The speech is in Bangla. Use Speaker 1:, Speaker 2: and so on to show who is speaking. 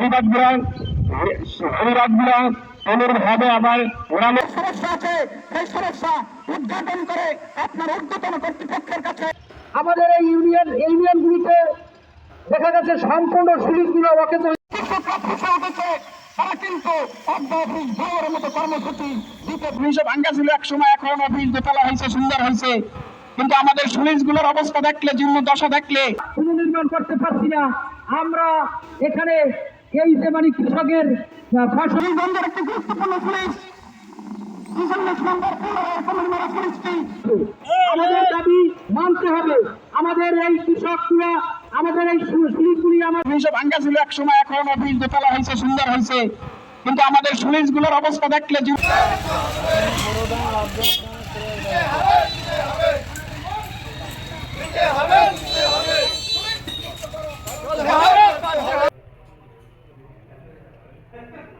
Speaker 1: হরিবাদগুলা অনুরূপভাবে আবার ওরানো
Speaker 2: সমস্যা আছে সেই সমস্যা উদ্ঘাটন করে আপনার ঊর্ধ্বতন কর্তৃপক্ষের কাছে।
Speaker 3: আমাদের এই ইউনিয়ন ইউনিয়নগুলিতে দেখা গেছে সম্পূর্ণ
Speaker 2: শিক্ষকরা তারা কিন্তু অর্ধ অফিস ভোর মতো কর্মসূচি দিতে
Speaker 1: পুলিশে ভাঙ্গা ছিল এক সময় এখন অফিস দোতলা হয়েছে সুন্দর হয়েছে। কিন্তু আমাদের সুলিশগুলোর অবস্থা দেখলে জীর্ণ দশা দেখলে
Speaker 3: পুনর্নির্মাণ করতে পারছি না। আমরা এখানে এই মানে কৃষকের আহ, ফসল
Speaker 2: বন্দর একটি গুরুত্বপূর্ণ পুলিশ।
Speaker 3: আমাদের দাবি মানতে হবে। আমাদের এই কৃষকগুলা আমাদের এই সুলিগুলি আমার
Speaker 1: পুলিশে ভাঙ্গা ছিল এক সময় এখন অফিস দোতলা হয়েছে সুন্দর হয়েছে। কিন্তু আমাদের সুলিশগুলোর অবস্থা দেখলে Thank
Speaker 4: you.